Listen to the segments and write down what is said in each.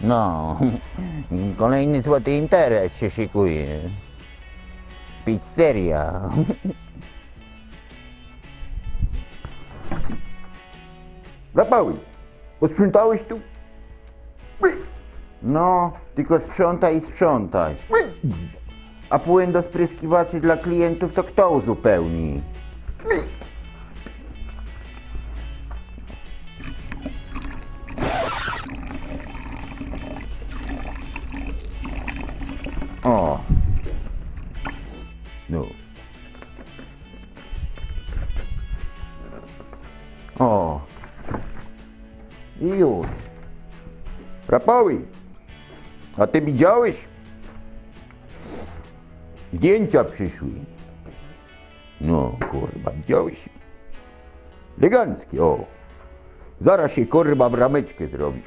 No, kolejny złoty interes się szykuje. Pizzeria. Zapały, posprzątałeś tu? No, tylko sprzątaj i sprzątaj. A płyn do spryskiwaczy dla klientów to kto uzupełni? O. I już. Rapały. A ty widziałeś? Zdjęcia przyszły. No, kurwa, widziałeś? Eleganckie, o. Zaraz się kurwa brameczkę zrobi.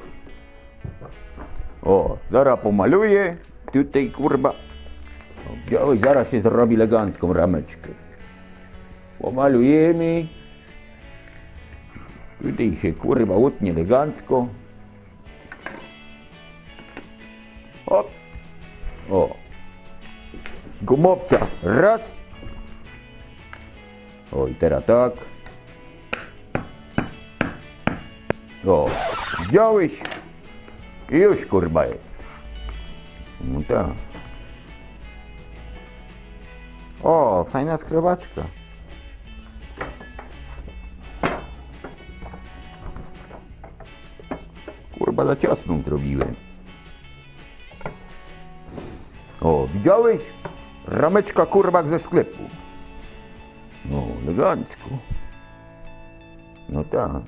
O, zaraz pomaluję. Tutaj kurwa. O, widziałeś, zaraz się zrobi elegancką rameczkę. Pomalujemy. Tutaj się kurwa utnie elegancko. Hop. O. Gumowca. Raz. O i teraz tak. O. Widziałeś? I już kurwa jest. No tak. O, fajna skrobaczka. Kurwa za ciasną zrobiłem. O, widziałeś? Rameczka kurwa ze sklepu. No, elegancko. No tak.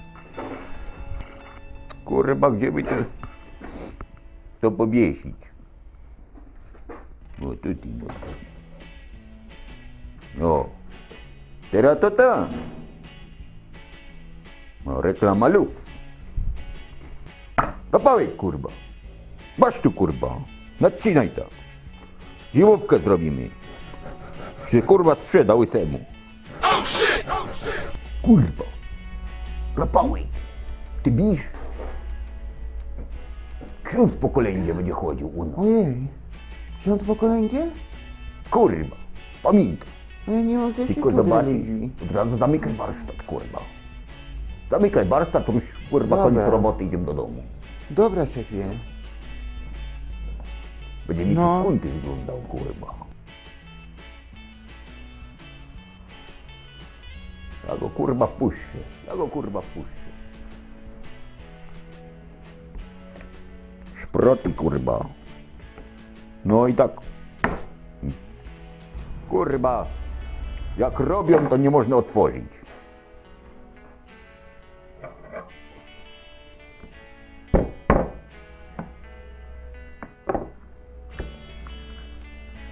Kurwa, gdzie by to, to powiesić? O, tutaj. O, teraz to tam. No, reklama Lux. Zapałek, kurwa. Masz tu, kurwa. Nadcinaj tak. Zimówkę zrobimy. Się, kurwa, sprzeda łysemu. Kurwa. Zapałek. Ty bisz? Ksiądz po kolędzie będzie chodził u nas. Ojej, ksiądz po kolędzie? Kurwa. Pamiętaj. No ja nie mam zeszytu Tylko religii. Od razu zamykaj warsztat, kurwa. Zamykaj warsztat, to już, kurwa, Dobra. koniec roboty, idziemy do domu. Dobra, szefie. Będzie mi No. no. kunty wyglądał, kurwa. Ja go kurwa puszczę. Ja go kurwa puszczę. Szproty kurwa. No i tak. Kurwa. Jak robią, to nie można otworzyć.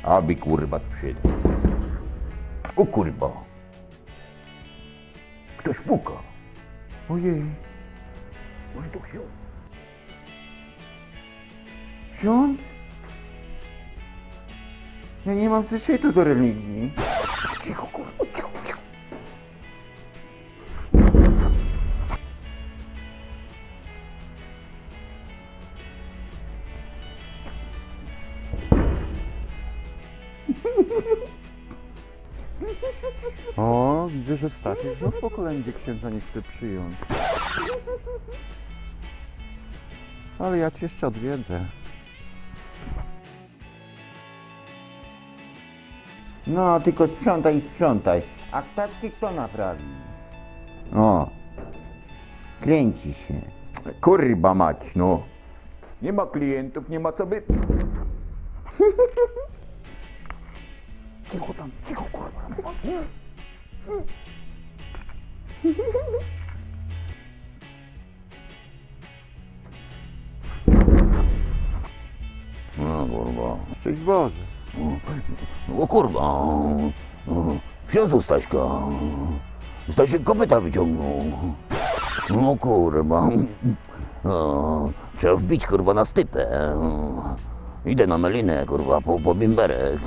Aby kurwa sprzedał. O kurwa. Ktoś puka. Ojej, Może to ksiądz? ksiądz? Ja nie mam zeszytu do religii. Cicho kurwa, O, widzę, że Stasiek znów po kolędzie księdza nie chce przyjąć. Ale ja cię jeszcze odwiedzę. No, tylko sprzątaj i sprzątaj. A ktaczki kto naprawi? O. Kręci się. Kurwa mać, no. Nie ma klientów, nie ma co by... Cicho tam, cicho kurwa. No kurwa. Szczęść Boże. O kurwa. O, Ksiądzu Staśka. Stasiek kopyta wyciągnął. No kurwa. O, trzeba wbić kurwa na stypę. Idę na melinę kurwa po, po bimberek.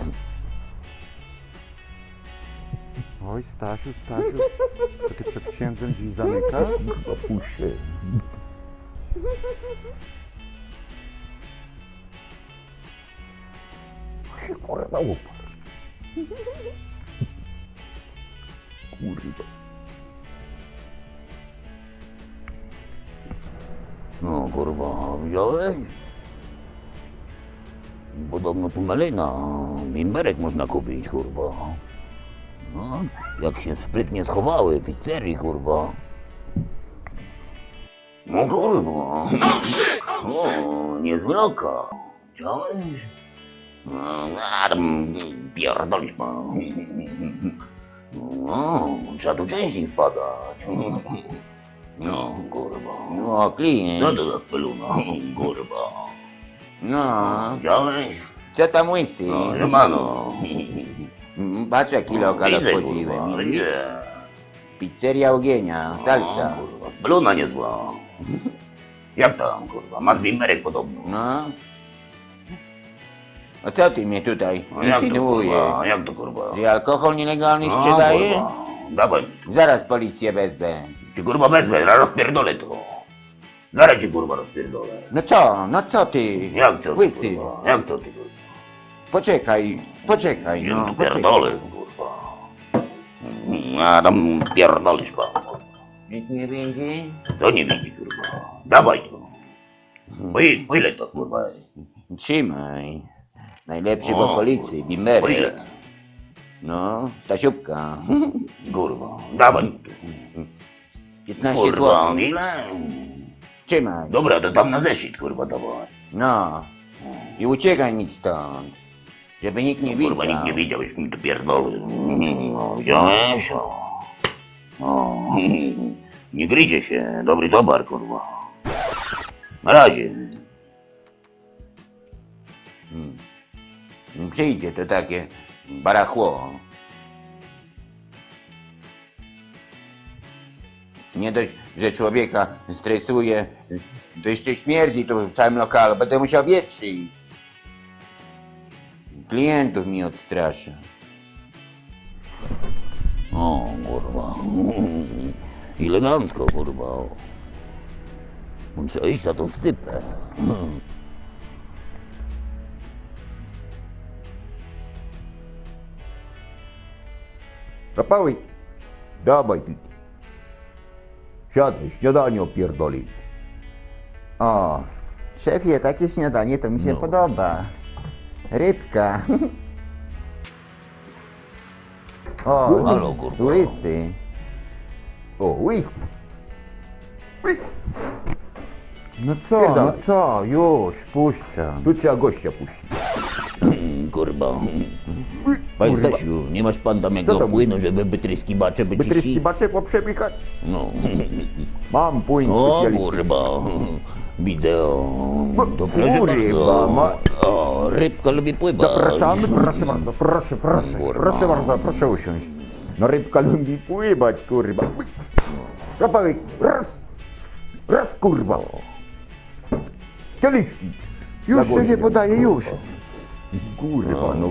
Oj, Stasiu, Stasiu, to ty przed księdzem dziś zamykasz? Opuść się. kurwa uparł. Kurwa. No kurwa, wziąłeś? Podobno tu melina, imberek można kupić, kurwa. No, jak się sprytnie schowały, pizzerii, kurwa. No kurwa. O, niezły loka. Widziałeś? No, a tam pierdolisz pan. No, trzeba tu częściej wpadać. No, kurwa. No, klient. Co to za speluna, kurwa? No, Widziałeś? Co tam łysy? No, siemano. Mm, Patrz jaki lokal Widzę, kurwa, widzę. Pizzeria Ogienia, salsa. O, kurwa, speluna niezła. Jak tam, kurwa? Masz bimberek podobno. No. A co ty mnie tutaj No, jak to, insynuujesz? kurwa? Jak to, kurwa? Że alkohol nielegalny No, sprzedaje? kurwa. Dawaj. Zaraz policję wezmę. Ci kurwa wezmę, zaraz rozpierdolę to. Zaraz ci kurwa rozpierdolę. No co, no co ty? Jak co ty, Łysy. kurwa? Jak co ty, kurwa? Poczekaj, poczekaj, no, tu poczekaj. pierdolę, kurwa? A tam pierdolisz pan. Nikt nie widzi? Co nie widzi, kurwa? Dawaj to. Po, i- po ile to, kurwa jest? Trzymaj. Najlepszy w O, okolicy. Po ile? No, Stasiubka. Kurwa, dawaj tu. 15 Kurwa, zł. ile? Trzymaj. Dobra, to tam na zeszyt, kurwa, dawaj. No. I uciekaj mi stąd. Żeby nikt nie widział. Kurwa, nikt nie widział, już mi to pierdolę. No, widziałeś? O. O. Nie gryzie się, dobry towar, kurwa. Na razie. Hmm. Przyjdzie to takie barachło. Nie dość, że człowieka stresuje, to jeszcze śmierdzi tu w całym lokalu. Będę musiał wietrzyć. Klientów mi odstrasza. O, kurwa. Elegancko, kurwa. Muszę iść na tą stypę. Rapały, dawaj ty. Siadaj, śniadanie opierdoli. O, szefie, takie śniadanie to mi się podoba. Rybka. O, Halo, kurwa. łysy. O, łysy. No co, no co, już, puszczam. Tu trzeba gościa puścić. Kurwa. Panie Kurwa. Stasiu, nie masz pan tam Co płynu, żeby bytryski bacze Wytryski wyczyścić? bacze poprzemykać? No. Mam płyn O specjalistyczny. kurwa. Widzę, o. To proszę kurwa, bardzo. ma- O, rybka lubi pływać. Zapraszamy, proszę bardzo, proszę, proszę, Kurwa. proszę bardzo, proszę usiąść. No rybka lubi pływać, kurwa. Rapałek, raz, raz, kurwa. Kieliszki. Już szefie podaję, kurwa. już. Kurwa, no.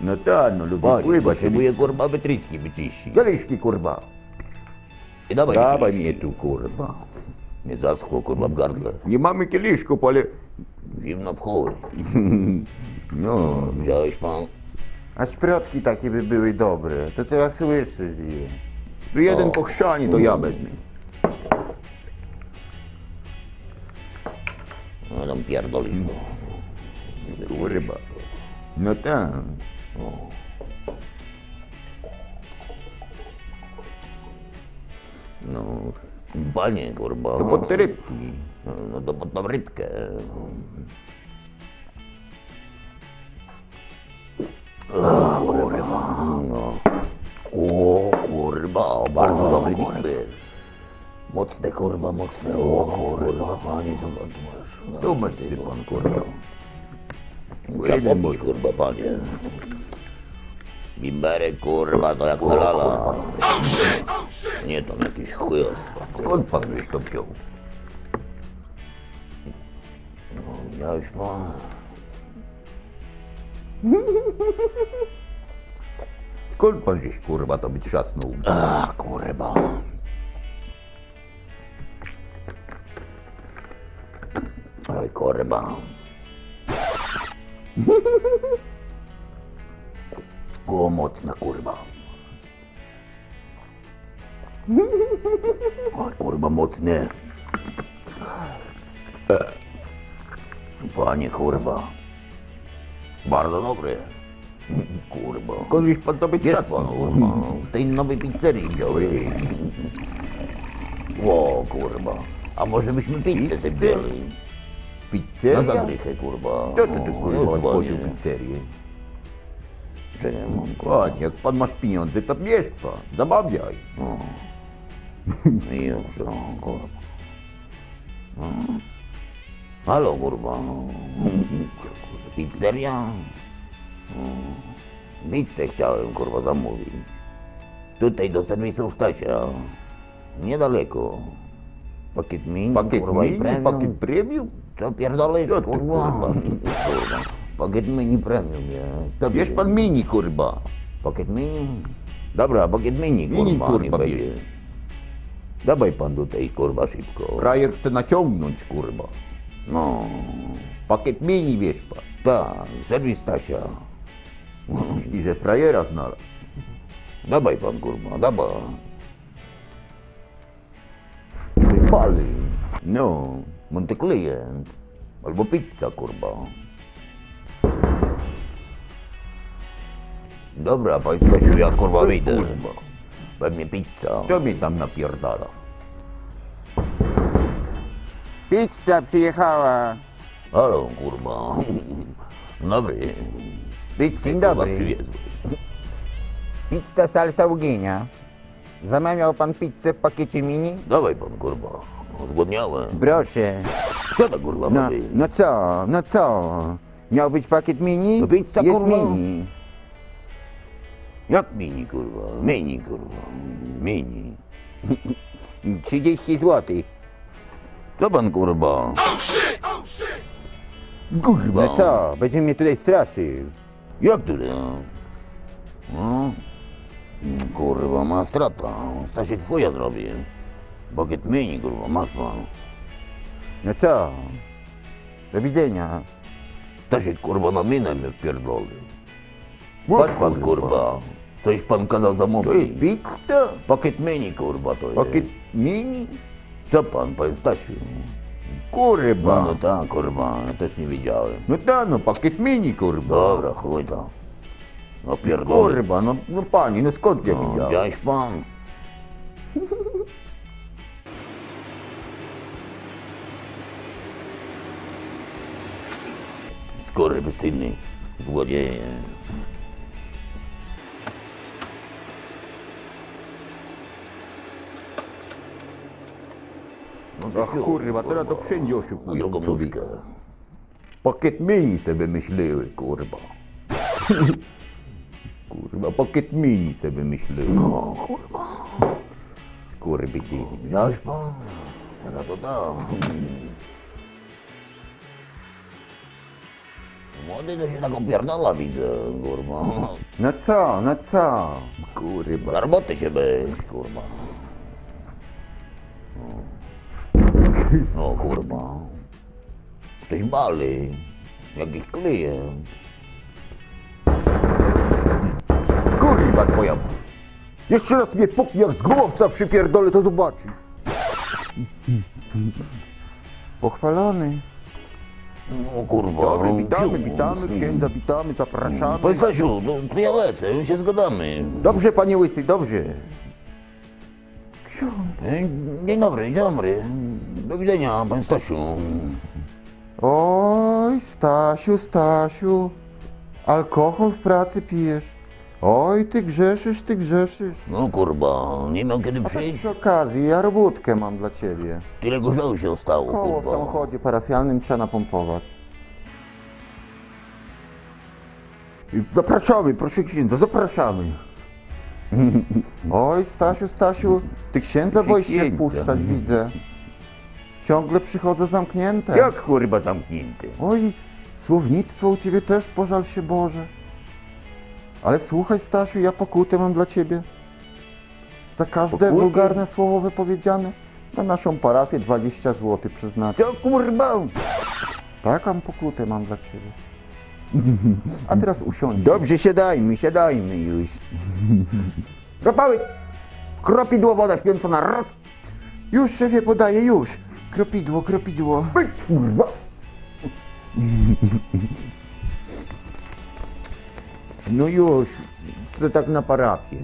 No tak, no lubi Panie, pływać. potrzebuję kurwa wytryski wyczyścić. Kieliszki, kurwa. I dawaj, Dawaj kieliszki. mnie tu, kurwa. Nie zaschło kurwa w gardle. Nie mamy kieliszków, ale... Zimno w chuj. No, Wziąłeś pan? A szprotki takie by były dobre, to teraz słyszę zje. tu jeden po chrzanie, to ja wezmę. No tam pierdolisz. Kurwa. No tak. No, panie kurwa. To pod te rybki. No, no to pod tą rybkę. A, kurwa. No. O kurwa, bardzo dobry bimber. Mocne kurwa, mocne. O kurwa, panie, co pan tu masz? Ty pan, kurwa. Jeden popić, kurwa, panie. Bimberek, kurwa, to jak na lala. Nie tam jakiś chujos. Skąd pan żeś to wziął? Miałeś pan. Skąd pan żeś, kurwa, to wytrzasnął? A, kurwa. Oj, kurwa. O, mocna kurwa. Oj, kurwa, mocny. Panie, kurwa. Bardzo dobry. Kurwa. Skądś pan to być Jest pan, kurwa. Z tej nowej pizzerii wziąłeś. O, kurwa. A może byśmy pizzę sobie wzięli? Na Pizzeria? zagrychę, kurwa. Co ty O, kurwa panie. pizzerię? Jak pan masz pieniądze, to bierz pan, zamawiaj. I już, o, kurwa. No. Halo, kurwa. Pizzeria? No. Pizzę chciałem, kurwa, zamówić. Tutaj do serwisu Stasia. Niedaleko. Pakiet mini, Pakiet kurwa, i mini, premium. pakiet premium? Co ty, kurwa? kurwa? Pakiet mini premium jest. Co Bierz pan mini, kurwa. Pakiet mini? Dobra, pakiet mini, kurwa, Mini, kurwa, nie będzie. bierz. Dawaj pan tutaj, kurwa, szybko. Frajer chce naciągnąć, kurwa. No, Pakiet mini bierz pan. tak, serwis Stasia. Myśli, że frajera znalazł. Dawaj pan, kurwa, dawaj. Pali. No, Monty klient. Albo pizza, kurwa. Dobra, Stasiu, ja kurwa wyjdę. kurwa. Pewnie pizza. Kto mnie tam napierdala? Pizza przyjechała. Halo, kurwa. Dobry. Pizzę, Dzień dobry. przywiezły. Pizza salsa uginię. Zamawiał pan pizzę w pakiecie mini? Dawaj pan, kurwa. Zgłodniałem. Proszę. Co to, kurwa, No, ma być? no co, no co? Miał być pakiet mini? No pizza, Jest kurwa. mini. Jak mini, kurwa? Mini, kurwa. Mini. 30 zł. Co pan, kurwa? Kurwa. No co, będzie mnie tutaj straszył. Jak tu, no? Kurwa, ma strata. Stasiek chuja zrobi. Pakiet mini, kurwa, masz pan. No co? Do widzenia. Stasiek, kurwa, na minę mnie wpierdoli. Patrz pan, kurwa. Coś pan kazał To jest zamówić. pizza? Pakiet mini, kurwa, to jest. Pakiet mini? Co pan, panie Stasiu? No, Kurwa. no tak, kurwa, ja też nie wiedziałem. No tak, no pakiet mini, kurwa. Dobra, chuj to. No pierdolę. Kurwa, no, no panie, no skąd ja No, widziałem? widziałeś pan? Skurwysyny, złodzieje. No Ach kurwa, teraz to wszędzie Na oszukują drugą człowieka. nóżkę. Pakiet mini sobie myśliły, kurwa. kurwa, pakiet mini sobie myśliły. No, kurwa. Skurwysyny. Widziałeś pan? Teraz to tak. Młody to się tak opierdala, widzę, kurwa. No co, no co? Kurwa. Na roboty się być, kurwa. O, kurwa. Ktoś bali. Jakiś klient. Kurwa twoja. Jeszcze raz mnie puknie jak z głowca przypierdolę, to zobaczysz. Pochwalony. No, kurwa. Dobry, witamy, witamy, księdza, witamy, zapraszamy. Panie Stasiu, no, to ja lecę, my się zgadamy. Dobrze, panie Łysy, dobrze. E, Dzień dobry, dzień dobry. Do widzenia, panie Stasiu. Oj, Stasiu, Stasiu. Alkohol w pracy pijesz. Oj, ty grzeszysz, ty grzeszysz. No kurwa, nie miał kiedy A tak przyjść. przy okazji, ja robótkę mam dla ciebie. Tyle gorzału się stało, Koło w kurwa. samochodzie parafialnym trzeba napompować. Zapraszamy, proszę księdza, zapraszamy. Oj, Stasiu, Stasiu, ty księdza boisz się Księdza. wpuszczać, widzę. Ciągle przychodzę zamknięte. Jak kurwa zamknięty? Oj, słownictwo u ciebie też, pożal się Boże. Ale słuchaj, Stasiu, ja pokutę mam dla ciebie. Za każde Pokutę? wulgarne słowo wypowiedziane na naszą parafię 20 zł przeznaczę. Co kurwa? Taką pokutę mam dla ciebie. A teraz usiądź. Dobrze, siadajmy, siadajmy już. Ropały! Kropidło woda święcona, raz! Już szefie podaję, już. Kropidło, kropidło. Kurwa! No już, to tak na parafię.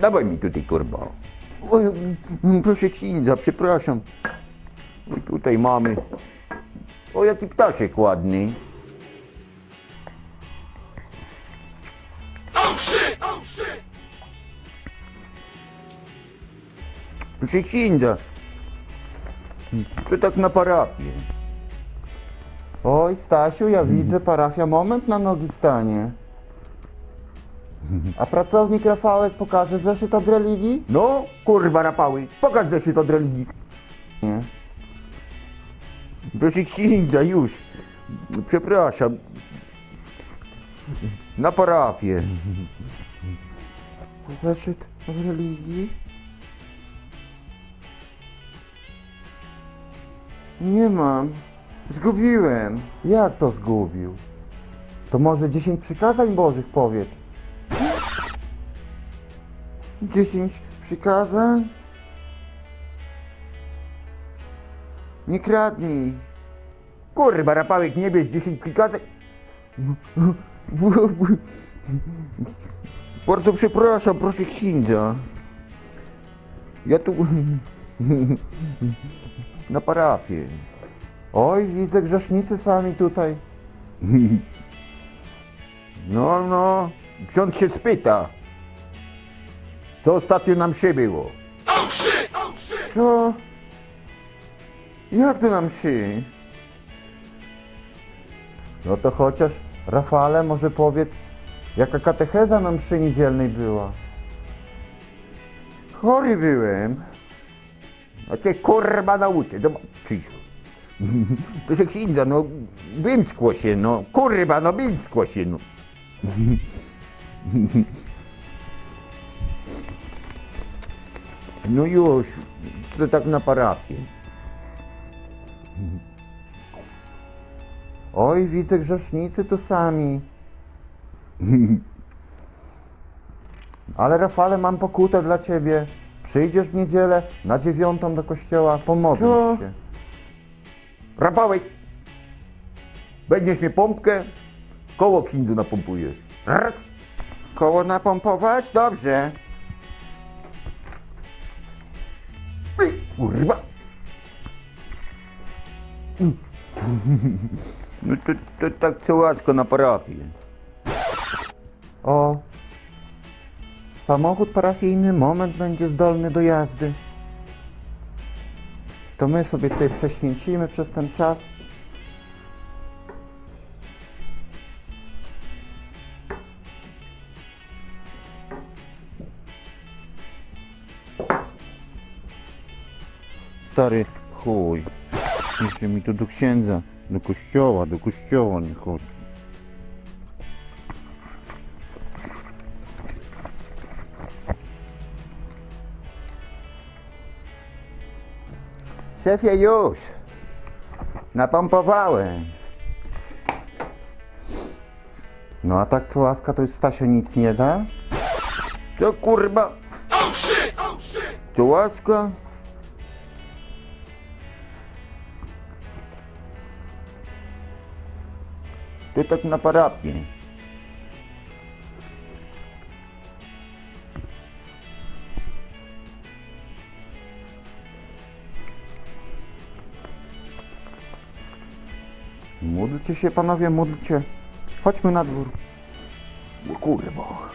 Dawaj mi tutaj, kurwa. Oj, proszę księdza, przepraszam. Tutaj mamy. O, jaki ptaszek ładny. Proszę księdza. To tak na parafię. Oj, Stasiu, ja widzę, parafia moment na nogi stanie. A pracownik Rafałek pokaże zeszyt od religii? No, kurwa, rapały. Pokaż zeszyt od religii. Nie. Proszę księdza, już. Przepraszam. Na parafię. Zeszyt od religii? Nie mam. Zgubiłem. Jak to zgubił? To może 10 przykazań Bożych powiedz. 10 przykazań? Nie kradnij. Kurwa, rapałek, nie bierz 10 przykazań. Bardzo przepraszam, proszę księdza. Ja tu Na parafię. Oj, widzę grzesznicy sami tutaj. No, no. Ksiądz się spyta. Co ostatnio nam mszy było? Co? Jak to nam mszy? No to chociaż, Rafale, może powiedz, jaka katecheza na mszy niedzielnej była? Chory byłem. A cię kurwa nauczę. Zobacz, Krzysiu. Proszę księdza, no wymskło się, no. Kurwa, no wymskło się, no. No już, to tak na parafię. Oj, widzę grzesznicy tu sami. Ale Rafale, mam pokutę dla ciebie. Przyjdziesz w niedzielę na dziewiątą do kościoła, pomodlisz Co? się. Rapałek. Będziesz mnie pompkę, koło księdzu napompujesz. Raz. Koło napompować? Dobrze. Ej, Kurwa. No to, to tak co łasko na parafię. O, samochód parafijny moment będzie zdolny do jazdy. To my sobie tutaj prześwięcimy przez ten czas. Stary chuj. Jeszcze mi tu do księdza, do kościoła, do kościoła nie chodzi. Szefie, już. Napompowałem. No a tak co łaska, to już Stasio nic nie da? Co kurwa? To łaska? To tak na parafię. Módlcie się panowie, módlcie. Chodźmy na dwór. O kurwa.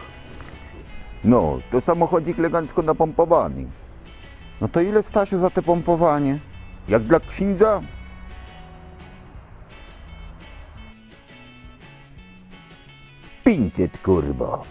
No, to samochodzik elegancko napompowany. No to ile Stasiu za te pompowanie? Jak dla księdza? Pięćset kurwa.